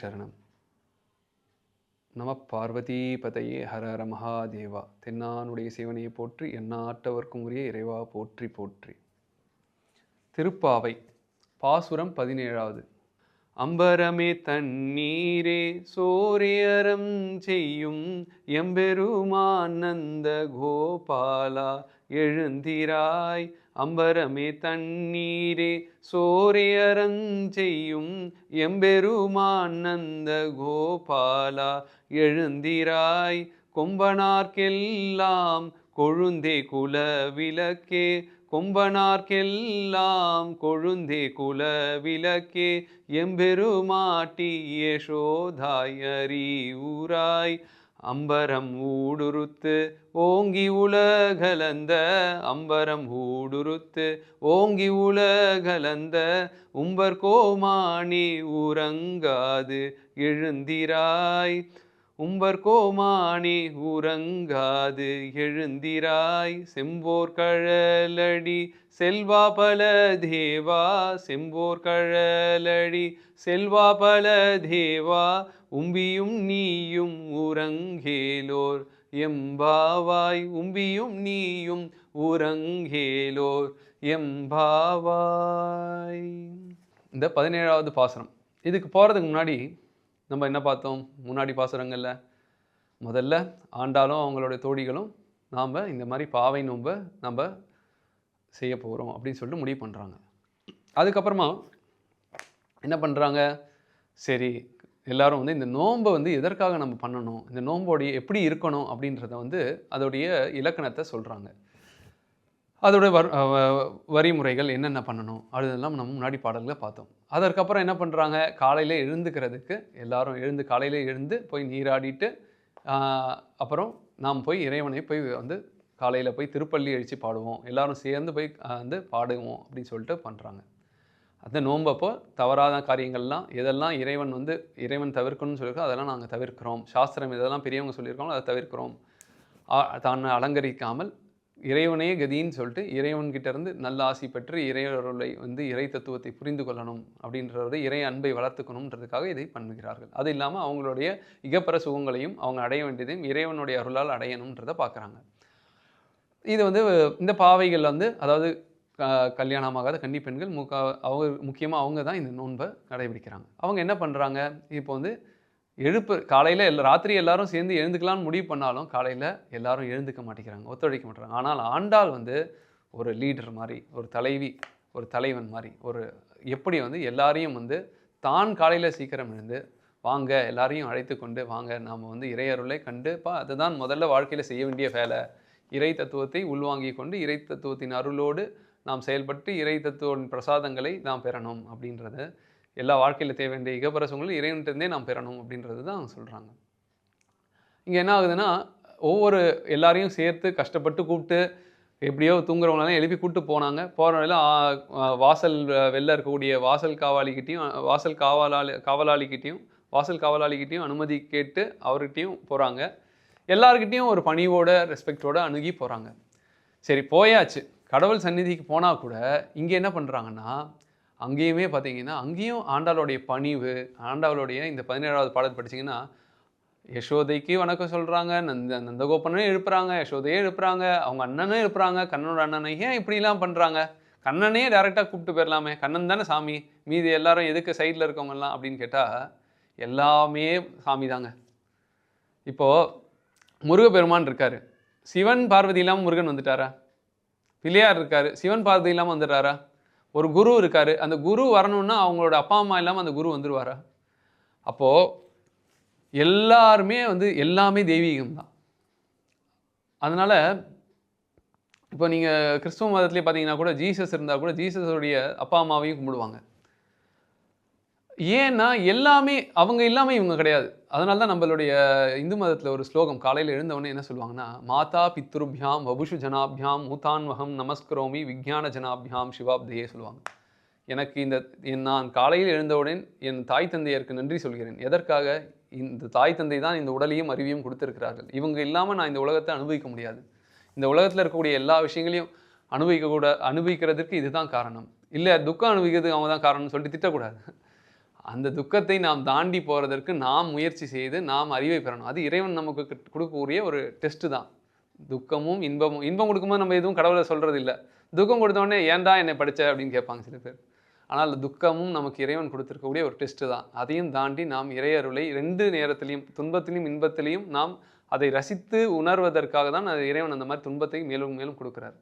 சரணம் நம பார்வதி பதையே ஹர ஹர மகாதேவா தென்னானுடைய சிவனையை போற்றி எண்ணாட்டவர்க்கும் உரிய இறைவா போற்றி போற்றி திருப்பாவை பாசுரம் பதினேழாவது அம்பரமே தண்ணீரே சோரியரம் செய்யும் எம்பெருமானந்த கோபாலா எழுந்திராய் அம்பரமே தண்ணீரே சோரியரம் செய்யும் எம்பெருமான் நந்த கோபாலா எழுந்திராய் கொம்பனார்க்கெல்லாம் கொழுந்தே குல விளக்கே கொம்பனார்க்கெல்லாம் கொழுந்தே குல விளக்கே எம்பெருமாட்டி யசோதாய் அறிவுராய் அம்பரம் ஊடுருத்து ஓங்கி உலகலந்த அம்பரம் ஊடுருத்து ஓங்கி உலகலந்த உம்பர் கோமானி உறங்காது எழுந்திராய். உம்பர் கோமானே உறங்காது எழுந்திராய் செம்போர் கழலடி செல்வா பல தேவா செம்போர் கழலடி செல்வா பல தேவா உம்பியும் நீயும் உறங்கேலோர். எம்பாவாய் உம்பியும் நீயும் உறங்கேலோர். எம்பாவாய். இந்த பதினேழாவது பாசனம். இதுக்கு போகிறதுக்கு முன்னாடி நம்ம என்ன பார்த்தோம்? முன்னாடி பாசுரங்களில். முதல்ல ஆண்டாலும் அவங்களுடைய தோழிகளும் நாம் இந்த மாதிரி பாவை நோன்பை நம்ம செய்ய போகிறோம் அப்படின்னு சொல்லிட்டு முடிவு பண்ணுறாங்க அதுக்கப்புறமா என்ன பண்ணுறாங்க சரி எல்லாரும் வந்து இந்த நோன்பை வந்து எதற்காக நம்ம பண்ணணும்? இந்த நோம்போடைய எப்படி இருக்கணும் அப்படின்றத வந்து அதோடைய இலக்கணத்தை சொல்கிறாங்க அதோட வர் வரிமுறைகள் என்னென்ன பண்ணணும்? அதெல்லாம் நம்ம முன்னாடி பாடல்களை பார்த்தோம். அதற்கப்புறம் என்ன பண்ணுறாங்க காலையில் எழுந்துக்கிறதுக்கு எல்லாரும் எழுந்து காலையில் எழுந்து போய் நீராடிட்டு அப்புறம் நாம் போய் இறைவனை போய் வந்து காலையில் போய் திருப்பள்ளி அழித்து பாடுவோம். எல்லாரும் சேர்ந்து போய் வந்து பாடுவோம் அப்படின்னு சொல்லிட்டு பண்ணுறாங்க அந்த நோன்பப்போ தவறாத காரியங்கள்லாம் எதெல்லாம் இறைவன் வந்து இறைவன் தவிர்க்கணும்னு சொல்லியிருக்கோம் அதெல்லாம் நாங்கள் தவிர்க்கிறோம். சாஸ்திரம் இதெல்லாம் பெரியவங்க சொல்லியிருக்கோம் அதை தவிர்க்கிறோம். தான் அலங்கரிக்காமல் இறைவனே கதின்னு சொல்லிட்டு இறைவன்கிட்ட இருந்து நல்ல ஆசி பெற்று இறைவருளை வந்து இறை தத்துவத்தை புரிந்து கொள்ளணும் அப்படின்றத இறை அன்பை வளர்த்துக்கணுன்றதுக்காக இதை பண்ணுகிறார்கள். அது இல்லாமல் அவங்களுடைய இகப்பர சுகங்களையும் அவங்க அடைய வேண்டியதையும் இறைவனுடைய அருளால் அடையணுன்றதை பார்க்குறாங்க. இது வந்து இந்த பாவைகள் வந்து அதாவது க- கல்யாணமாகாத கன்னி பெண்கள் முக்கா அவங்க முக்கியமாக அவங்க தான் இந்த நோன்பை கடைபிடிக்கிறாங்க. அவங்க என்ன பண்ணுறாங்க இப்போ வந்து எழுப்பு காலையில் எல்லா ராத்திரி எல்லாரும் சேர்ந்து எழுந்துக்கலாம்னு முடிவு பண்ணாலும் காலையில் எல்லாரும் எழுந்துக்க மாட்டேங்கிறாங்க ஒத்துழைக்க மாட்டேறாங்க ஆனால் ஆண்டாள் வந்து ஒரு லீடர் மாதிரி ஒரு தலைவி ஒரு தலைவன் மாதிரி ஒரு எப்படி வந்து எல்லாரையும் வந்து தான் காலையில் சீக்கிரம் எழுந்து வாங்க எல்லாரையும் அழைத்து கொண்டு வாங்க நாம் வந்து இறையருளை கண்டுப்பா அதுதான் முதல்ல வாழ்க்கையில் செய்ய வேண்டிய வேலை. இறை தத்துவத்தை உள்வாங்கி கொண்டு இறை தத்துவத்தின் அருளோடு நாம் செயல்பட்டு இறை தத்துவத்தின் பிரசாதங்களை நாம் பெறணும் அப்படின்றது. எல்லா வாழ்க்கையில் தேவை வேண்டிய இகப்பரசங்களும் இறைவன்கிட்டருந்தே நாம் பெறணும் அப்படின்றது தான் சொல்கிறாங்க இங்கே என்ன ஆகுதுன்னா ஒவ்வொரு எல்லாரையும் சேர்த்து கஷ்டப்பட்டு கூப்பிட்டு எப்படியோ தூங்குறவங்களெல்லாம் எழுப்பி கூப்பிட்டு போனாங்க. போகிற வாசல் வெளில இருக்கக்கூடிய வாசல் காவாளிக்கிட்டையும் வாசல் காவலாளி காவலாளிக்கிட்டையும் வாசல் காவலாளிக்கிட்டையும் அனுமதி கேட்டு அவர்கிட்டையும் போகிறாங்க எல்லார்கிட்டேயும் ஒரு பணிவோட ரெஸ்பெக்டோட அணுகி போகிறாங்க சரி போயாச்சு. கடவுள் சந்நிதிக்கு போனால் கூட இங்கே என்ன பண்ணுறாங்கன்னா அங்கேயுமே பார்த்தீங்கன்னா அங்கேயும் ஆண்டாளுடைய பணிவு ஆண்டாளுடைய இந்த பதினேழாவது பாடல் படிச்சிங்கன்னா யசோதைக்கு வணக்கம் சொல்கிறாங்க நந்த நந்தகோபனே எழுப்புறாங்க யசோதையே எழுப்புறாங்க அவங்க அண்ணனும் எழுப்புறாங்க கண்ணனோட அண்ணனை ஏன் இப்படிலாம் பண்ணுறாங்க கண்ணனே டேரெக்டாக கூப்பிட்டு போயிடலாமே கண்ணன் தானே சாமி மீதி எல்லாரும் எதுக்கு சைடில் இருக்கவங்கலாம் அப்படின்னு கேட்டால் எல்லாமே சாமி தாங்க. இப்போது முருகப்பெருமான் இருக்கார். சிவன் பார்வதி இல்லாமல் முருகன் வந்துட்டாரா? பிள்ளையார் இருக்கார். சிவன் பார்வதி இல்லாமல் வந்துட்டாரா ஒரு குரு இருக்கார். அந்த குரு வரணும்னா அவங்களோட அப்பா அம்மா இல்லாமல் அந்த குரு வந்துடுவாரா அப்போது எல்லாருமே வந்து எல்லாமே தெய்வீகம் தான். அதனால் இப்போ நீங்கள் கிறிஸ்துவ மதத்துலேயே பார்த்தீங்கன்னா கூட ஜீசஸ் இருந்தால் கூட ஜீசஸோடைய அப்பா அம்மாவையும் கும்பிடுவாங்க. ஏன்னா எல்லாமே அவங்க இல்லாமல் இவங்க கிடையாது. அதனால தான் நம்மளுடைய இந்து மதத்தில் ஒரு ஸ்லோகம் காலையில் எழுந்தவொடனே என்ன சொல்லுவாங்கன்னா மாதா பித்ருபியாம் வபுஷு ஜனாபியாம் மூதான்வகம் நமஸ்கரோமி விஜயான ஜனாபியாம் சிவாப்தையே சொல்லுவாங்க. எனக்கு இந்த என் நான் காலையில் எழுந்தவுடன் என் தாய் தந்தையருக்கு நன்றி சொல்கிறேன். எதற்காக? இந்த தாய் தந்தை தான் இந்த உடலையும் அறிவையும் கொடுத்திருக்கிறார்கள். இவங்க இல்லாமல் நான் இந்த உலகத்தை அனுபவிக்க முடியாது. இந்த உலகத்தில் இருக்கக்கூடிய எல்லா விஷயங்களையும் அனுபவிக்க கூட அனுபவிக்கிறதுக்கு இதுதான் காரணம். இல்லை துக்கம் அனுபவிக்கிறதுக்கு அவங்க தான் காரணம்னு சொல்லிட்டு திட்டக்கூடாது. அந்த துக்கத்தை நாம் தாண்டி போகிறதற்கு நாம் முயற்சி செய்து நாம் அறிவை பெறணும். அது இறைவன் நமக்கு கொடுக்கக்கூடிய ஒரு டெஸ்ட்டு தான். துக்கமும் இன்பமும் இன்பம் கொடுக்கும்போது நம்ம எதுவும் கடவுளை சொல்கிறது இல்லை துக்கம் கொடுத்தோடனே ஏன்டா என்னை படித்த அப்படின்னு கேட்பாங்க சில பேர். ஆனால் துக்கமும் நமக்கு இறைவன் கொடுத்துருக்கக்கூடிய ஒரு டெஸ்ட்டு தான். அதையும் தாண்டி நாம் இறையருளை ரெண்டு நேரத்திலையும் துன்பத்திலையும் இன்பத்திலையும் நாம் அதை ரசித்து உணர்வதற்காக தான் அது இறைவன் அந்த மாதிரி துன்பத்தை மேலும் மேலும் கொடுக்குறாரு.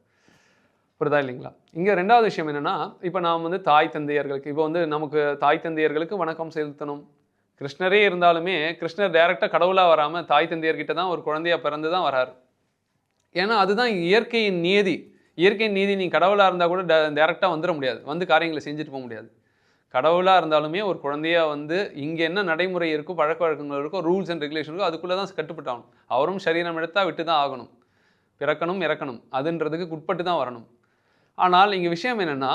புரியுதா இல்லைங்களா? இங்கே ரெண்டாவது விஷயம் என்னென்னா இப்போ நாம் வந்து தாய் தந்தையர்களுக்கு இப்போ வந்து நமக்கு தாய் தந்தையர்களுக்கு வணக்கம் செலுத்தணும். கிருஷ்ணரே இருந்தாலுமே கிருஷ்ணர் டைரெக்டாக கடவுளாக வராமல் தாய் தந்தையர்கிட்ட தான் ஒரு குழந்தையாக பிறந்து தான் வராரு. ஏன்னா அதுதான் இயற்கையின் நியதி இயற்கையின் நீதி நீ கடவுளாக இருந்தால் கூட டேரெக்டாக வந்துட முடியாது. வந்து காரியங்களை செஞ்சுட்டு போக முடியாது. கடவுளாக இருந்தாலுமே ஒரு குழந்தையாக வந்து இங்கே என்ன நடைமுறை இருக்கோ பழக்க வழக்கங்கள் இருக்கோ ரூல்ஸ் அண்ட் ரெகுலேஷன் இருக்கோ அதுக்குள்ளே தான் கட்டுப்பட்டாகணும். அவரும் சரீரம் எடுத்தால் விட்டு தான் ஆகணும். பிறக்கணும் இறக்கணும். அதுன்றதுக்கு உட்பட்டு தான் வரணும். ஆனால் இங்கே விஷயம் என்னென்னா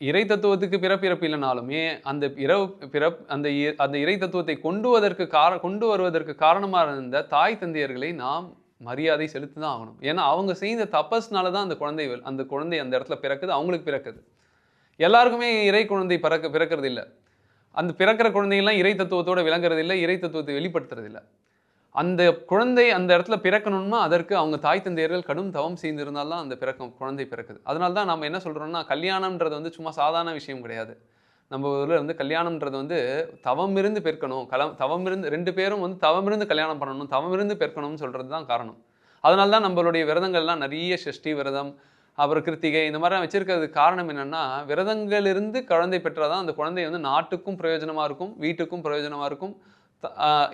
இறை தத்துவத்துக்கு பிறப்பிறப்பு இல்லைனாலுமே அந்த இரவு பிறப் அந்த இ- அந்த இறை தத்துவத்தை கொண்டு வருவதற்கு கார கொண்டு வருவதற்கு காரணமாக இருந்த தாய் தந்தையர்களை நாம் மரியாதை செலுத்தி தான் ஆகணும். ஏன்னா அவங்க செய்த தப்பஸ்னால தான் அந்த குழந்தை அந்த குழந்தை அந்த இடத்துல பிறக்குது அவங்களுக்கு பிறக்குது. எல்லாருக்குமே இறை குழந்தை பிறக்க பிறக்கிறது இல்லை அந்த பிறக்கிற குழந்தைகள்லாம் இறை தத்துவத்தோடு விளங்குறது இல்லை இறை தத்துவத்தை வெளிப்படுத்துறது இல்லை அந்த குழந்தை அந்த இடத்துல பிறக்கணும்னா அதற்கு அவங்க தாய் தந்தையர்கள் கடும் தவம் செய்திருந்தால் தான் அந்த பிறக்கும் குழந்தை பிறக்குது. அதனால தான் நம்ம என்ன சொல்கிறோம்னா கல்யாணம்ன்றது வந்து சும்மா சாதாரண விஷயம் கிடையாது. நம்ம ஊரில் வந்து கல்யாணம்ன்றது வந்து தவம் இருந்து பெருக்கணும். கலம் தவம் இருந்து ரெண்டு பேரும் வந்து தவம் இருந்து கல்யாணம் பண்ணணும் தவம் இருந்து பெருக்கணும்னு சொல்கிறது தான் காரணம். அதனால தான் நம்மளுடைய விரதங்கள்லாம் நிறைய சஷ்டி விரதம் அப்புறம் கிருத்திகை இந்த மாதிரிலாம் வச்சிருக்கிறதுக்கு காரணம் என்னன்னா விரதங்களிலிருந்து குழந்தை பெற்றால் தான் அந்த குழந்தை வந்து நாட்டுக்கும் பிரயோஜனமாக இருக்கும் வீட்டுக்கும் பிரயோஜனமாக இருக்கும்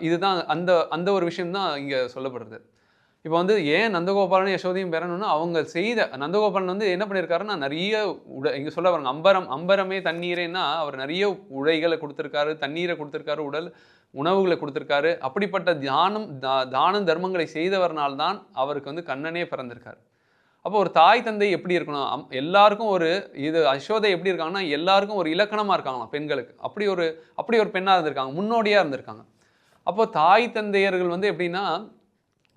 இதுதான் அந்த அந்த ஒரு விஷயம் தான் இங்கே சொல்லப்படுறது. இப்போ வந்து ஏன் நந்தகோபாலனும் யசோதையும் பெறணும்னா அவங்க செய்த நந்தகோபாலன் வந்து என்ன பண்ணியிருக்காருன்னா நிறைய உட இங்கே சொல்ல பாருங்க அம்பரம் அம்பரமே தண்ணீரேன்னா அவர் நிறைய உடைகளை கொடுத்துருக்காரு தண்ணீரை கொடுத்துருக்காரு உடல் உணவுகளை கொடுத்துருக்காரு. அப்படிப்பட்ட தியானம் தா- தானம் தர்மங்களை செய்தவர்னால்தான் அவருக்கு வந்து கண்ணனே பிறந்திருக்கார். அப்போ ஒரு தாய் தந்தை எப்படி இருக்கணும்? அம் எல்லாருக்கும் ஒரு இது அசோதை எப்படி இருக்காங்கன்னா எல்லாருக்கும் ஒரு இலக்கணமாக இருக்காங்களாம் பெண்களுக்கு. அப்படி ஒரு அப்படி ஒரு பெண்ணாக இருந்திருக்காங்க முன்னோடியாக இருந்திருக்காங்க. அப்போ தாய் தந்தையர்கள் வந்து எப்படின்னா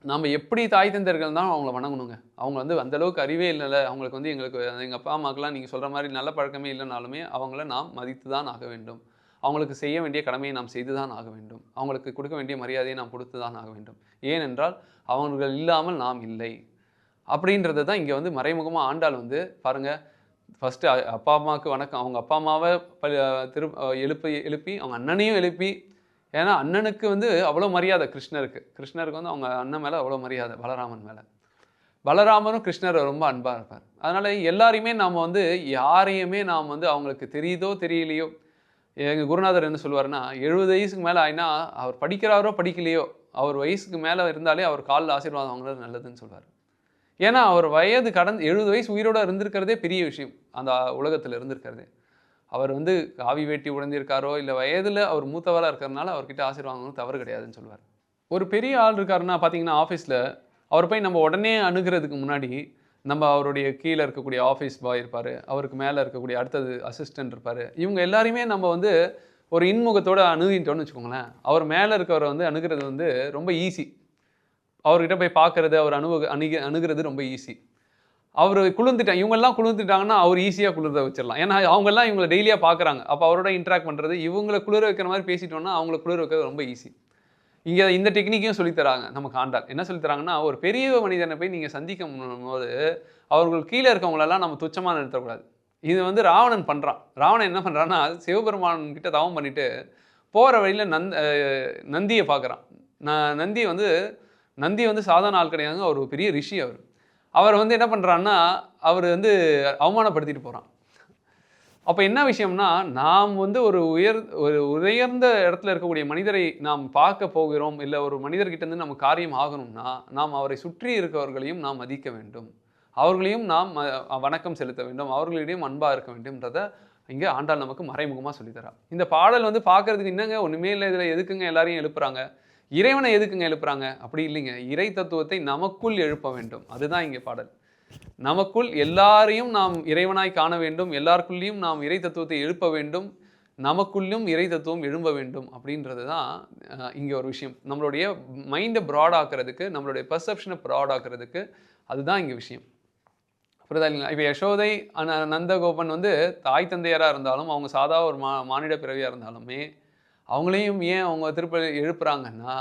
நம்ம எப்படி தாய் தந்தையர்கள் தான் அவங்கள வணங்கணுங்க. அவங்க வந்து அந்த அளவுக்கு அறிவே இல்லைல்ல. அவங்களுக்கு வந்து எங்களுக்கு எங்கள் அப்பா அம்மாக்கெல்லாம் நீங்கள் சொல்கிற மாதிரி நல்ல பழக்கமே இல்லைனாலுமே அவங்கள நாம் மதித்து தான் ஆக வேண்டும். அவங்களுக்கு செய்ய வேண்டிய கடமையை நாம் செய்து தான் ஆக வேண்டும். அவங்களுக்கு கொடுக்க வேண்டிய மரியாதையை நாம் கொடுத்து தான் ஆக வேண்டும். ஏனென்றால் அவர்கள் இல்லாமல் நாம் இல்லை. அப்படின்றது தான் இங்கே வந்து மறைமுகமாக ஆண்டாள் வந்து பாருங்கள் ஃபஸ்ட்டு அப்பா அம்மாவுக்கு வணக்கம். அவங்க அப்பா அம்மாவை ப- திரு எழுப்பி எழுப்பி அவங்க அண்ணனையும் எழுப்பி ஏன்னா அண்ணனுக்கு வந்து அவ்வளோ மரியாதை கிருஷ்ணருக்கு. கிருஷ்ணருக்கு வந்து அவங்க அண்ணன் மேலே அவ்வளோ மரியாதை பலராமன் மேலே. பலராமரும் கிருஷ்ணரை ரொம்ப அன்பாக இருப்பார். அதனால் எல்லாரையுமே நாம் வந்து யாரையுமே நாம் வந்து அவங்களுக்கு தெரியுதோ தெரியலையோ எங்கள் குருநாதர் என்ன சொல்லுவாருன்னா எழுபது வயசுக்கு மேலே ஆயினா அவர் படிக்கிறாரோ படிக்கலையோ அவர் வயசுக்கு மேலே இருந்தாலே அவர் காலில் ஆசீர்வாதம் வாங்குறது நல்லதுன்னு சொல்வார். ஏன்னா அவர் வயது கடந்து எழுபது வயசு உயிரோட இருந்திருக்கிறதே பெரிய விஷயம் அந்த உலகத்தில் இருந்திருக்கிறதே. அவர் வந்து காவி வேட்டி உடைந்திருக்காரோ இல்லை வயதில் அவர் மூத்தவராக இருக்கிறதுனால அவர்கிட்ட ஆசீர்வாதம் தவறு கிடையாதுன்னு சொல்லுவார் ஒரு பெரிய ஆள் இருக்காருன்னா பார்த்தீங்கன்னா ஆஃபீஸில் அவர் போய் நம்ம உடனே அணுகிறதுக்கு முன்னாடி நம்ம அவருடைய கீழே இருக்கக்கூடிய ஆஃபீஸ் பாய் இருப்பார் அவருக்கு மேலே இருக்கக்கூடிய அடுத்தது அசிஸ்டன்ட் இருப்பார். இவங்க எல்லாரையுமே நம்ம வந்து ஒரு இன்முகத்தோடு அணுகிட்டோன்னு வச்சுக்கோங்களேன். அவர் மேலே இருக்கவரை வந்து அணுகிறது வந்து ரொம்ப ஈஸி அவர்கிட்ட போய் பார்க்கறது அவர் அணுக அணுகி அணுகிறது ரொம்ப ஈஸி அவர் குளிர்ந்துட்டாங்க இவங்கெல்லாம் குளிர்ந்துட்டாங்கன்னா அவர் ஈஸியாக குளிர வச்சிடலாம். ஏன்னா அவங்கெல்லாம் இவங்களை டெய்லியாக பார்க்குறாங்க. அப்போ அவரோட இன்ட்ராக்ட் பண்ணுறது இவங்களை குளிர வைக்கிற மாதிரி பேசிட்டோம்னா அவங்கள குளிர வைக்கிறது ரொம்ப ஈஸி இங்கே இந்த டெக்னிக்கையும் சொல்லித் தராங்க நமக்கு ஆண்டாள் என்ன சொல்லித் தராங்கன்னா ஒரு பெரிய மனிதனை போய் நீங்கள் சந்திக்க போது அவர்கள் கீழே இருக்கவங்களெல்லாம் நம்ம துச்சமாக நிறுத்தக்கூடாது. இது வந்து ராவணன் பண்ணுறான் ராவணன் என்ன பண்ணுறான்னா சிவபெருமான் கிட்ட தவம் பண்ணிவிட்டு போகிற வழியில் நந்த் நந்தியை பார்க்குறான். நான் நந்தி வந்து நந்தி வந்து சாதாரண ஆள் கிடையாது அவர் பெரிய ரிஷி அவர். அவர் வந்து என்ன பண்ணுறான்னா அவர் வந்து அவமானப்படுத்திட்டு போகிறான் அப்போ என்ன விஷயம்னா நாம் வந்து ஒரு உயர் ஒரு உயர்ந்த இடத்துல இருக்கக்கூடிய மனிதரை நாம் பார்க்க போகிறோம் இல்லை ஒரு மனிதர்கிட்ட நம்ம காரியம் ஆகணும்னா நாம் அவரை சுற்றி இருக்கவர்களையும் நாம் மதிக்க வேண்டும். அவர்களையும் நாம் வணக்கம் செலுத்த வேண்டும். அவர்களிடையும் அன்பாக இருக்க வேண்டும்ன்றதை இங்கே ஆண்டாள் நமக்கு மறைமுகமாக சொல்லித்தரா இந்த பாடல் வந்து பார்க்கறதுக்கு என்னங்க ஒன்றுமே இல்லை இதில் எதுக்குங்க எல்லாரையும் எழுப்புறாங்க? இறைவனை எதுக்குங்க எழுப்புறாங்க? அப்படி இல்லைங்க. இறை தத்துவத்தை நமக்குள் எழுப்ப வேண்டும். அதுதான் இங்கே பாடல். நமக்குள் எல்லாரையும் நாம் இறைவனாய் காண வேண்டும். எல்லாருக்குள்ளேயும் நாம் இறை தத்துவத்தை எழுப்ப வேண்டும். நமக்குள்ளும் இறை தத்துவம் எழும்ப வேண்டும் அப்படின்றது தான் இங்கே ஒரு விஷயம். நம்மளுடைய மைண்டை ப்ராட் ஆக்கிறதுக்கு நம்மளுடைய பர்செப்ஷனை ப்ராட் ஆக்கிறதுக்கு அதுதான் இங்கே விஷயம். புரியுதா இல்லைங்களா? இப்போ யசோதை நந்தகோபன் வந்து தாய் தந்தையராக இருந்தாலும் அவங்க சாதா ஒரு மா மானிட பிறவியாக இருந்தாலுமே அவங்களையும் ஏன் அவங்க திருப்ப எழுப்புறாங்கன்னா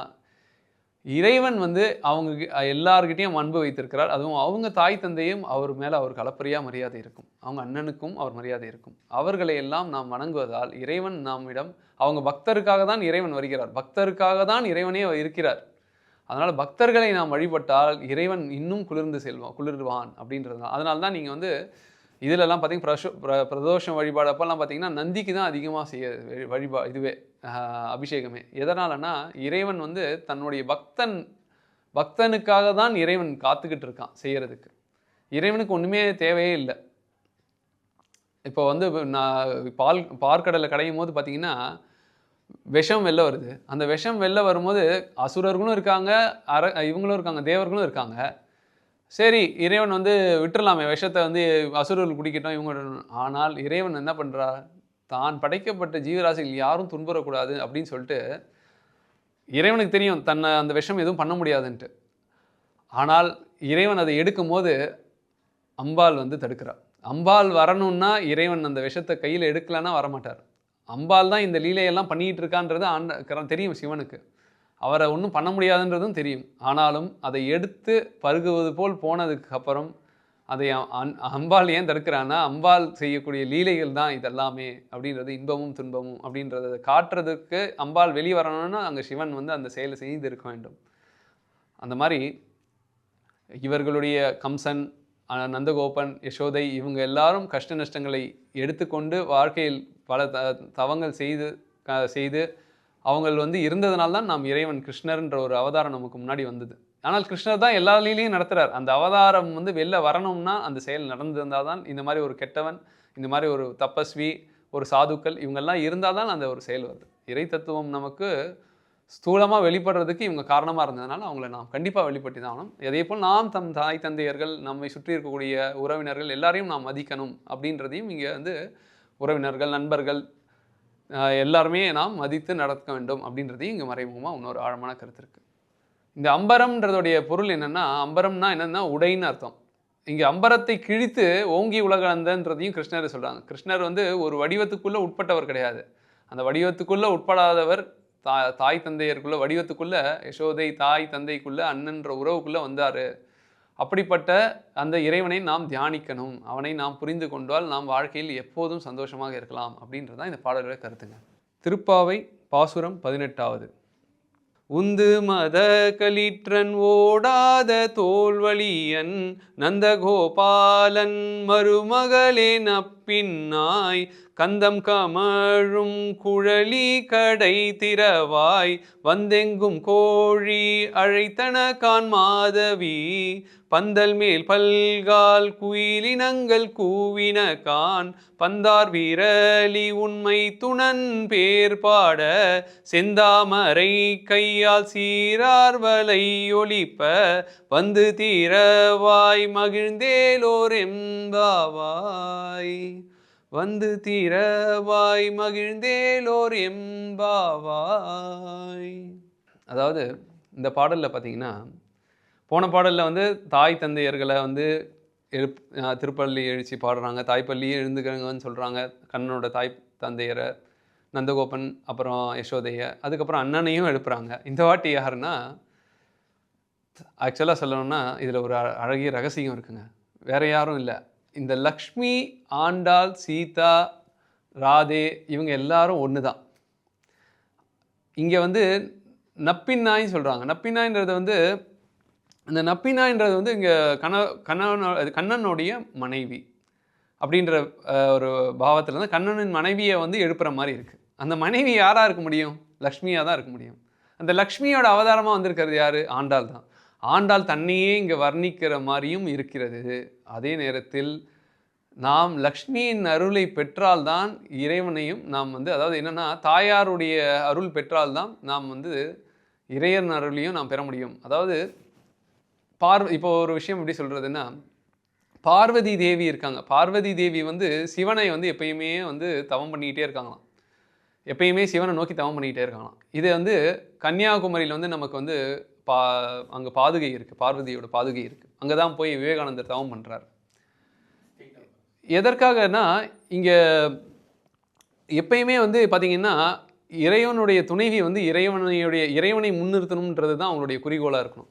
இறைவன் வந்து அவங்க எல்லார்கிட்டயும் அன்பு வைத்திருக்கிறார். அதுவும் அவங்க தாய் தந்தையும் அவர் மேலே அவருக்கு அளப்பரியா மரியாதை இருக்கும். அவங்க அண்ணனுக்கும் அவர் மரியாதை இருக்கும். அவர்களை எல்லாம் நாம் வணங்குவதால் இறைவன் நம்மிடம் அவங்க பக்தருக்காக தான் இறைவன் வருகிறார். பக்தருக்காக தான் இறைவனே இருக்கிறார். அதனால் பக்தர்களை நாம் வழிபட்டால் இறைவன் இன்னும் குளிர்ந்து செல்வான் குளிர்வான் அப்படின்றது தான். அதனால தான் நீங்கள் வந்து இதிலெல்லாம் பார்த்தீங்கன்னா பிரஷோ பிர பிரதோஷம் வழிபாடு அப்போல்லாம் பார்த்தீங்கன்னா நந்திக்கு தான் அதிகமாக செய்ய வழிபா இதுவே அபிஷேகமே. எதனாலனா இறைவன் வந்து தன்னுடைய பக்தன் பக்தனுக்காக தான் இறைவன் காத்துக்கிட்டு இருக்கான் செய்கிறதுக்கு இறைவனுக்கு ஒன்றுமே தேவையே இல்லை. இப்போ வந்து நான் பால் பார்க்கடலை கடையும் போது பார்த்தீங்கன்னா விஷம் வெளில வருது. அந்த விஷம் வெளில வரும்போது அசுரர்களும் இருக்காங்க அர இவங்களும் இருக்காங்க தேவர்களும் இருக்காங்க. சரி இறைவன் வந்து விட்டுறலாமே விஷத்தை வந்து அசுரர்கள் குடிக்கட்டும் இவங்க. ஆனால் இறைவன் என்ன பண்ணுறார் தான் படைக்கப்பட்ட ஜீவராசிகள் யாரும் துன்புறக்கூடாது அப்படின்னு சொல்லிட்டு இறைவனுக்கு தெரியும் தன்னை அந்த விஷம் எதுவும் பண்ண முடியாதுன்ட்டு. ஆனால் இறைவன் அதை எடுக்கும்போது அம்பாள் வந்து தடுக்கிறார் அம்பாள் வரணும்னா இறைவன் அந்த விஷத்தை கையில் எடுக்கலன்னா வரமாட்டார். அம்பாள் தான் இந்த லீலையெல்லாம் பண்ணிகிட்டு இருக்கான்றது ஆண்ட தெரியும் சிவனுக்கு. அவரை ஒன்றும் பண்ண முடியாதுன்றதும் தெரியும். ஆனாலும் அதை எடுத்து பருகுவது போல் போனதுக்கு அப்புறம் அதை அன்- அம்பாள் ஏன் தடுக்கிறான்னா அம்பாள் செய்யக்கூடிய லீலைகள் தான் இதெல்லாமே அப்படின்றது இன்பமும் துன்பமும் அப்படின்றத காட்டுறதுக்கு அம்பாள் வெளியே வரணும்னா அங்கே சிவன் வந்து அந்த செயலை செய்து இருக்க வேண்டும். அந்த மாதிரி இவர்களுடைய கம்சன் நந்தகோபன் யசோதை இவங்க எல்லாரும் கஷ்ட நஷ்டங்களை எடுத்துக்கொண்டு வாழ்க்கையில் பல த தவங்கள் செய்து க செய்து அவங்கள் வந்து இருந்ததுனால தான் நாம் இறைவன் கிருஷ்ணர்ன்ற ஒரு அவதாரம் நமக்கு முன்னாடி வந்தது. ஆனால் கிருஷ்ணர் தான் எல்லா லீலையும் நடத்துறார். அந்த அவதாரம் வந்து வெளில வரணும்னா அந்த செயல் நடந்திருந்தால் தான் இந்த மாதிரி ஒரு கெட்டவன் இந்த மாதிரி ஒரு தப்பஸ்வி ஒரு சாதுக்கள் இவங்கெல்லாம் இருந்தால் தான் அந்த ஒரு செயல் வருது. இறை தத்துவம் நமக்கு ஸ்தூலமாக வெளிப்படுறதுக்கு இவங்க காரணமாக இருந்ததுனால அவங்கள நாம் கண்டிப்பாக வெளிப்பட்டு தான் ஆகணும். அதே போல் நாம் தம் தாய் தந்தையர்கள் நம்மை சுற்றி இருக்கக்கூடிய உறவினர்கள் எல்லாரையும் நாம் மதிக்கணும் அப்படின்றதையும் இங்கே வந்து உறவினர்கள் நண்பர்கள் எல்லாருமே நாம் மதித்து நடக்க வேண்டும் அப்படின்றதையும் இங்கே மறைமுகமாக இன்னொரு ஆழமான கருத்து இருக்குது இந்த அம்பரம்ன்றதுடைய பொருள் என்னென்னா அம்பரம்னா என்னென்னா உடைன்னு அர்த்தம். இங்கே அம்பரத்தை கிழித்து ஓங்கி உலகந்தன்றதையும் கிருஷ்ணர் சொல்கிறாங்க கிருஷ்ணர் வந்து ஒரு வடிவத்துக்குள்ளே உட்பட்டவர் கிடையாது. அந்த வடிவத்துக்குள்ளே உட்படாதவர் தா தாய் தந்தையருக்குள்ளே வடிவத்துக்குள்ளே யசோதை தாய் தந்தைக்குள்ளே அண்ணன்ற உறவுக்குள்ளே வந்தார். அப்படிப்பட்ட அந்த இறைவனை நாம் தியானிக்கணும். அவனை நாம் புரிந்து கொண்டால் நாம் வாழ்க்கையில் எப்போதும் சந்தோஷமாக இருக்கலாம் அப்படின்றதான் இந்த பாடல்களை கருத்துங்க. திருப்பாவை பாசுரம் பதினெட்டாவது. உந்து மத கலிற்றன் ஓடாத தோல்வழியன் நந்தகோபாலன் மருமகளே பின்னாய் கந்தம் கமழும் குழலி கடை திறவாய் வந்தெங்கும் கோழி அழைத்தன கான் மாதவி பந்தல் மேல் பல்கால் குயிலினங்கள் கூவின கான் பந்தார் வீரலி உண்மை துணன் பேர் பாட செந்தாமரை கையால் சீரார்வலை ஒழிப்ப வந்து தீரவாய் மகிழ்ந்தேலோர் எம்பாவாய் வந்து தீரவாய் மகிழ்ந்தேலோர் எம்பாவாய். அதாவது இந்த பாடலில் பார்த்தீங்கன்னா போன பாடலில் வந்து தாய் தந்தையர்களை வந்து எழுப் திருப்பள்ளி எழுச்சி பாடுறாங்க தாய்ப்பள்ளியே எழுந்துக்கிறங்கன்னு சொல்கிறாங்க கண்ணனோட தாய் தந்தையரை நந்தகோபன் அப்புறம் யசோதைய அதுக்கப்புறம் அண்ணனையும் எழுப்புறாங்க. இந்த வாட்டி யாருன்னா ஆக்சுவலாக சொல்லணும்னா இதில் ஒரு அ- அழகிய ரகசியம் இருக்குங்க. வேற யாரும் இல்லை. இந்த லக்ஷ்மி ஆண்டாள் சீதா ராதே இவங்க எல்லாரும் ஒன்று தான் இங்கே வந்து நப்பின்னாய் சொல்கிறாங்க நப்பின்னாய்ன்றது வந்து அந்த நப்பினான்றது வந்து இங்கே கண கண்ணனோ கண்ணனுடைய மனைவி அப்படின்ற ஒரு பாவத்தில் வந்து கண்ணனின் மனைவியை வந்து எழுப்புற மாதிரி இருக்குது அந்த மனைவி யாராக இருக்க முடியும்? லக்ஷ்மியாக தான் இருக்க முடியும். அந்த லக்ஷ்மியோட அவதாரமாக வந்திருக்கிறது யார்? ஆண்டாள் தான் ஆண்டாள் தன்னையே இங்கே வர்ணிக்கிற மாதிரியும் இருக்கிறது. அதே நேரத்தில் நாம் லக்ஷ்மியின் அருளை பெற்றால்தான் இறைவனையும் நாம் வந்து அதாவது என்னென்னா தாயாருடைய அருள் பெற்றால்தான் நாம் வந்து இறையன் அருளையும் நாம் பெற முடியும். அதாவது பார் இப்போ ஒரு விஷயம் எப்படி சொல்கிறதுன்னா பார்வதி தேவி இருக்காங்க. பார்வதி தேவி வந்து சிவனை வந்து எப்பயுமே வந்து தவம் பண்ணிக்கிட்டே இருக்காங்களாம். எப்பயுமே சிவனை நோக்கி தவம் பண்ணிக்கிட்டே இருக்காங்களாம். இது வந்து கன்னியாகுமரியில் வந்து நமக்கு வந்து பா அங்கே பாதுகை இருக்குது பார்வதியோட பாதுகை இருக்குது அங்கே தான் போய் விவேகானந்தர் தவம் பண்ணுறாரு எதற்காகனா இங்கே எப்பயுமே வந்து பார்த்திங்கன்னா இறைவனுடைய துணைவி வந்து இறைவனுடைய இறைவனை முன்னிறுத்தணுன்றது தான் அவங்களுடைய குறிக்கோளாக இருக்கணும்.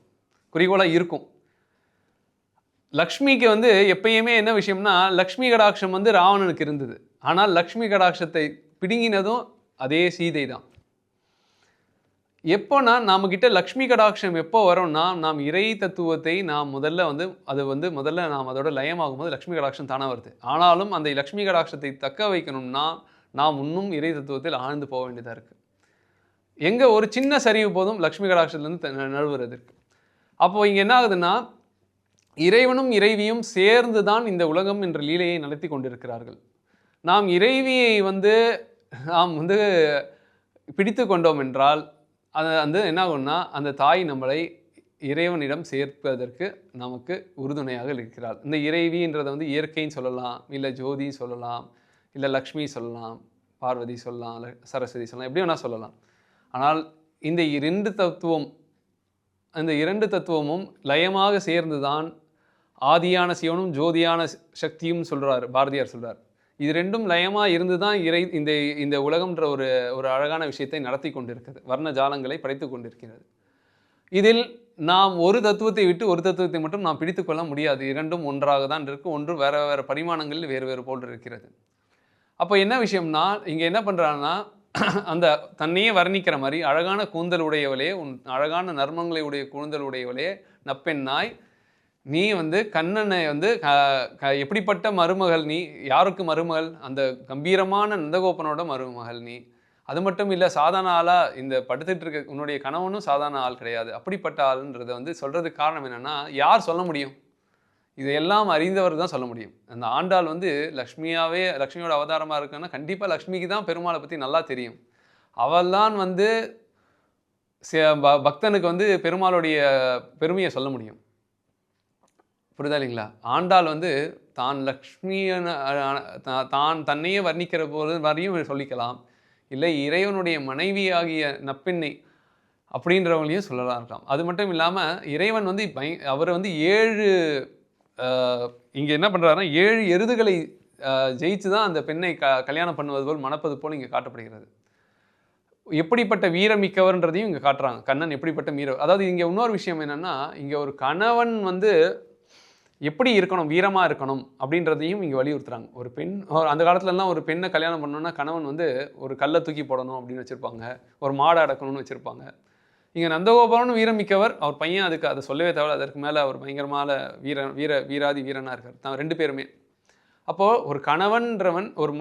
குறிக்கோளாக இருக்கும். லக்ஷ்மிக்கு வந்து எப்பயுமே என்ன விஷயம்னா லக்ஷ்மி கடாட்சம் வந்து ராவணனுக்கு இருந்தது. ஆனால் லக்ஷ்மி கடாட்சத்தை பிடுங்கினதும் அதே சீதை தான் எப்போனா நம்மக்கிட்ட லக்ஷ்மி கடாட்சம் எப்போ வரும்னா நாம் இறை தத்துவத்தை நாம் முதல்ல வந்து அது வந்து முதல்ல நாம் அதோட லயமாகும் போது லக்ஷ்மி கடாட்சம் தானாக வருது. ஆனாலும் அந்த லக்ஷ்மி கடாட்சத்தை தக்க வைக்கணும்னா நாம் இன்னும் இறை தத்துவத்தில் ஆழ்ந்து போக வேண்டியதாக இருக்குது எங்கே ஒரு சின்ன சரிவு போதும் லக்ஷ்மி கடாட்சத்துலேருந்து நழுவுறதுக்கு அப்போது இங்கே என்ன ஆகுதுன்னா இறைவனும் இறைவியும் சேர்ந்து தான் இந்த உலகம் என்ற லீலையை நடத்தி கொண்டிருக்கிறார்கள். நாம் இறைவியை வந்து நாம் வந்து பிடித்து கொண்டோம் என்றால் அது வந்து என்ன ஆகும்னா அந்த தாய் நம்மளை இறைவனிடம் சேர்ப்பதற்கு நமக்கு உறுதுணையாக இருக்கிறாள். இந்த இறைவின்றதை வந்து இயற்கைன்னு சொல்லலாம் இல்லை ஜோதி சொல்லலாம் இல்லை லக்ஷ்மி சொல்லலாம் பார்வதி சொல்லலாம் சரஸ்வதி சொல்லலாம் எப்படி வேணால் சொல்லலாம். ஆனால் இந்த இரண்டு தத்துவம் அந்த இரண்டு தத்துவமும் லயமாக சேர்ந்துதான் ஆதியான சிவனும் ஜோதியான சக்தியும் சொல்கிறார் பாரதியார் சொல்கிறார் இது ரெண்டும் லயமாக இருந்து தான் இறை இந்த இந்த உலகம்ன்ற ஒரு ஒரு அழகான விஷயத்தை நடத்தி கொண்டிருக்கிறது வர்ண ஜாலங்களை படைத்து கொண்டிருக்கிறது. இதில் நாம் ஒரு தத்துவத்தை விட்டு ஒரு தத்துவத்தை மட்டும் நாம் பிடித்து கொள்ள முடியாது. இரண்டும் ஒன்றாக தான் இருக்குது ஒன்று வேறு வேறு பரிமாணங்களில் வேறு வேறு போல் இருக்கிறது. அப்போ என்ன விஷயம்னா இங்கே என்ன பண்ணுறாங்கன்னா அந்த தன்னையே வர்ணிக்கிற மாதிரி அழகான கூந்தல் உடையவளே உன் அழகான நர்மங்களை உடைய கூந்தல் உடையவளே நப்பெண்ணாய் நீ வந்து கண்ணனை வந்து எப்படிப்பட்ட மருமகள் நீ? யாருக்கு மருமகள்? அந்த கம்பீரமான நந்தகோபனோட மருமகள் நீ. அது மட்டும் இல்லை சாதாரண ஆளாக இந்த படுத்துட்டு இருக்க உன்னுடைய கணவனும் சாதாரண ஆள் கிடையாது. அப்படிப்பட்ட ஆளுன்றதை வந்து சொல்கிறதுக்கு காரணம் என்னென்னா யார் சொல்ல முடியும்? இதையெல்லாம் அறிந்தவர் தான் சொல்ல முடியும். அந்த ஆண்டாள் வந்து லக்ஷ்மியாவே லக்ஷ்மியோட அவதாரமாக இருக்குன்னா கண்டிப்பாக லக்ஷ்மிக்கு தான் பெருமாளை பற்றி நல்லா தெரியும். அவள் தான் வந்து ப- பக்தனுக்கு வந்து பெருமாளுடைய பெருமையை சொல்ல முடியும். புரியுதா இல்லைங்களா? ஆண்டாள் வந்து தான் லக்ஷ்மியன தான் தன்னையே வர்ணிக்கிற போது வரையும் சொல்லிக்கலாம். இல்லை இறைவனுடைய மனைவியாகிய நப்பெண்ணை அப்படின்றவங்களையும் சொல்லலாம் இருக்கலாம். அது மட்டும் இல்லாமல் இறைவன் வந்து பய அவர் வந்து ஏழு இங்கே என்ன பண்ணுறாருன்னா ஏழு எருதுகளை ஜெயிச்சு தான் அந்த பெண்ணை க கல்யாணம் பண்ணுவது போல் மணப்பது போல் இங்கே காட்டப்படுகிறது. எப்படிப்பட்ட வீரமிக்கவர்ன்றதையும் இங்கே காட்டுறாங்க. கண்ணன் எப்படிப்பட்ட வீர அதாவது இங்கே இன்னொரு விஷயம் என்னென்னா இங்கே ஒரு கணவன் வந்து எப்படி இருக்கணும் வீரமாக இருக்கணும் அப்படின்றதையும் இங்கே வலியுறுத்துறாங்க. ஒரு பெண் ஒரு அந்த காலத்துலலாம் ஒரு பெண்ணை கல்யாணம் பண்ணணும்னா கணவன் வந்து ஒரு கல்லை தூக்கி போடணும் அப்படின்னு வச்சுருப்பாங்க. ஒரு மாடை அடக்கணும்னு வச்சுருப்பாங்க. இங்கே நந்தகோபாலன் வீரமிக்கவர் அவர் பையன் அதுக்கு அதை சொல்லவே தேவை அதற்கு மேலே அவர் பயங்கரமான வீர வீர வீராதி வீரனாக இருக்கார். தான் ரெண்டு பேருமே. அப்போது ஒரு கணவன்றவன் ஒரு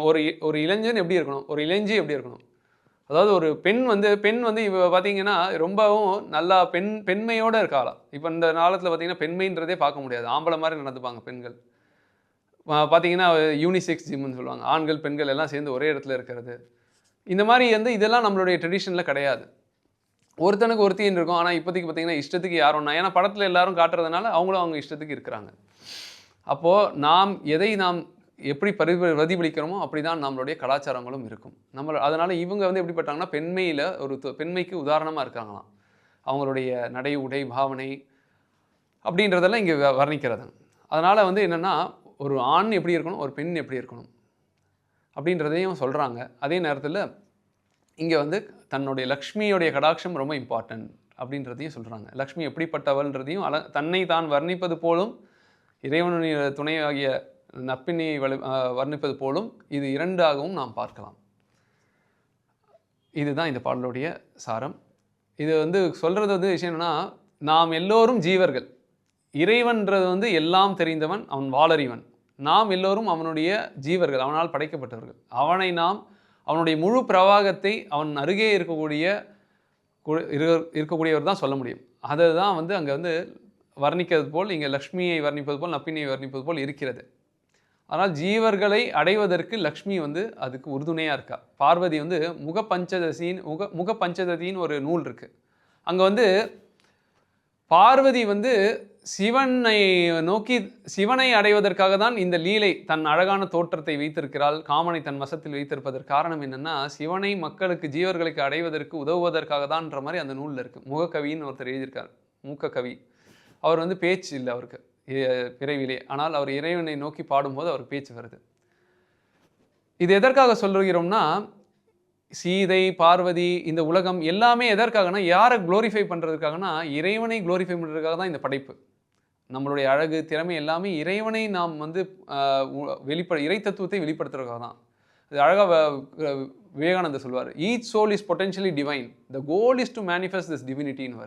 ஒரு இளைஞன் எப்படி இருக்கணும்? ஒரு இளைஞ்சி எப்படி இருக்கணும்? அதாவது ஒரு பெண் வந்து பெண் வந்து இவ பார்த்தீங்கன்னா ரொம்பவும் நல்லா பெண் பெண்மையோட இருக்காளாம். இப்போ இந்த காலத்தில் பார்த்தீங்கன்னா பெண்மைன்றதே பார்க்க முடியாது. ஆம்பளை மாதிரி நடந்துப்பாங்க பெண்கள். பார்த்தீங்கன்னா யூனிசெக்ஸ் ஜிம்னு சொல்லுவாங்க. ஆண்கள் பெண்கள் எல்லாம் சேர்ந்து ஒரே இடத்துல இருக்கிறது. இந்த மாதிரி வந்து இதெல்லாம் நம்மளுடைய ட்ரெடிஷனில் கிடையாது. ஒருத்தனுக்கு ஒருத்தின்னு இருக்கும். ஆனால் இப்போதைக்கு பார்த்தீங்கன்னா இஷ்டத்துக்கு யாரும் நான் ஏன்னா படத்தில் எல்லாரும் காட்டுறதுனால அவங்களும் அவங்க இஷ்டத்துக்கு இருக்கிறாங்க. அப்போது நாம் எதை நாம் எப்படி பரி பிரதிபலிக்கிறோமோ அப்படி தான் நம்மளுடைய கலாச்சாரங்களும் இருக்கும். நம்ம அதனால் இவங்க வந்து எப்படிப்பட்டாங்கன்னா பெண்மையில் ஒரு து- பெண்மைக்கு உதாரணமாக இருக்காங்களாம். அவங்களுடைய நடை உடை பாவனை அப்படின்றதெல்லாம் இங்கே வர்ணிக்கிறது. அதனால் வந்து என்னென்னா ஒரு ஆண் எப்படி இருக்கணும் ஒரு பெண் எப்படி இருக்கணும் அப்படின்றதையும் சொல்கிறாங்க அதே நேரத்தில் இங்கே வந்து தன்னுடைய லக்ஷ்மியோடைய கடாட்சம் ரொம்ப இம்பார்ட்டன்ட் அப்படின்றதையும் சொல்கிறாங்க லக்ஷ்மி எப்படிப்பட்டவள்ன்றதையும் அல தன்னை தான் வர்ணிப்பது போலும் இறைவனுடைய துணையாகிய நப்பினியை வலி வர்ணிப்பது போலும் இது இரண்டாகவும் நாம் பார்க்கலாம். இதுதான் இந்த பாடலுடைய சாரம். இது வந்து சொல்கிறது வந்து விஷயம் என்னென்னா நாம் எல்லோரும் ஜீவர்கள். இறைவன்றது வந்து எல்லாம் தெரிந்தவன் அவன் வாளறிவன் நாம் எல்லோரும் அவனுடைய ஜீவர்கள் அவனால் படைக்கப்பட்டவர்கள். அவனை நாம் அவனுடைய முழு பிரவாகத்தை அவன் அருகே இருக்கக்கூடிய இரு- இருக்கக்கூடியவர் தான் சொல்ல முடியும். அதை தான் வந்து அங்கே வந்து வர்ணிக்கிறது போல் இங்கே லக்ஷ்மியை வர்ணிப்பது போல் நப்பினியை வர்ணிப்பது போல் இருக்கிறது. ஆனால் ஜீவர்களை அடைவதற்கு லக்ஷ்மி வந்து அதுக்கு உறுதுணையாக இருக்கா? பார்வதி வந்து முக பஞ்சதசின்னு முக முக பஞ்சததின்னு ஒரு நூல் இருக்குது அங்கே வந்து பார்வதி வந்து சிவனை நோக்கி சிவனை அடைவதற்காக தான் இந்த லீலை தன் அழகான தோற்றத்தை வைத்திருக்கிறாள் காமனை தன் வசத்தில் வைத்திருப்பதற்கு காரணம் என்னென்னா சிவனை மக்களுக்கு ஜீவர்களுக்கு அடைவதற்கு உதவுவதற்காக தான்ன்ற மாதிரி அந்த நூலில் இருக்குது முகக்கவின்னு ஒருத்தர் எழுதியிருக்கார். மூக்க கவி அவர் வந்து பேச்சு இல்லை அவருக்கு. பிறவிலே. ஆனால் அவர் இறைவனை நோக்கி பாடும்போது அவர் பேச்சு வருது. இது எதற்காக சொல்லுகிறோம்னா சீதை பார்வதி இந்த உலகம் எல்லாமே எதற்காகனா யாரை க்ளோரிஃபை பண்ணுறதுக்காகனா இறைவனை க்ளோரிஃபை பண்ணுறதுக்காக தான் இந்த படைப்பு. நம்மளுடைய அழகு திறமை எல்லாமே இறைவனை நாம் வந்து வெளிப்பட இறை தத்துவத்தை வெளிப்படுத்துறதுக்காக தான். இது அழகாக விவேகானந்தர் சொல்வார் each soul is potentially divine the goal is to manifest this டிவினிட்டின்னு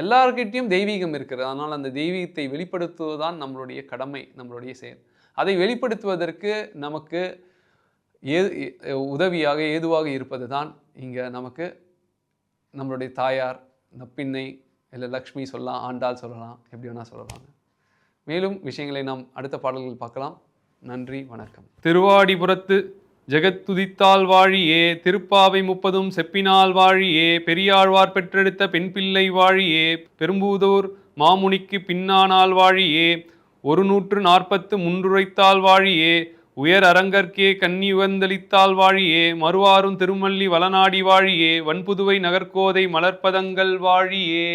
எல்லார்கிட்டையும் தெய்வீகம் இருக்கிறது. அதனால் அந்த தெய்வீகத்தை வெளிப்படுத்துவதுதான் நம்மளுடைய கடமை நம்மளுடைய செயல். அதை வெளிப்படுத்துவதற்கு நமக்கு ஏ உதவியாக ஏதுவாக இருப்பது தான் இங்கே நமக்கு நம்மளுடைய தாயார் நப்பின்னை இல்லை லக்ஷ்மி சொல்லலாம் ஆண்டாள் சொல்லலாம் எப்படி வேணால் சொல்லலாம் மேலும் விஷயங்களை நாம் அடுத்த பாடல்கள் பார்க்கலாம். நன்றி வணக்கம். திருவாடிபுரத்து ஜெகத்துதித்தால் வாழியே திருப்பாவை முப்பதும் செப்பினால் வாழியே பெரியாழ்வார் பெற்றெடுத்த பெண் பிள்ளை வாழியே பெரும்பூதூர் மாமுனிக்கு பின்னானால் வாழியே ஒரு நூற்று நாற்பத்து முன்றுரைத்தால் வாழியே உயர் அரங்கற்கே கன்னி உகந்தளித்தால் வாழியே மறுவாரும் திருமல்லி வளநாடி வாழியே வன்புதுவை நகர்கோதை மலர்ப்பதங்கள் வாழியே.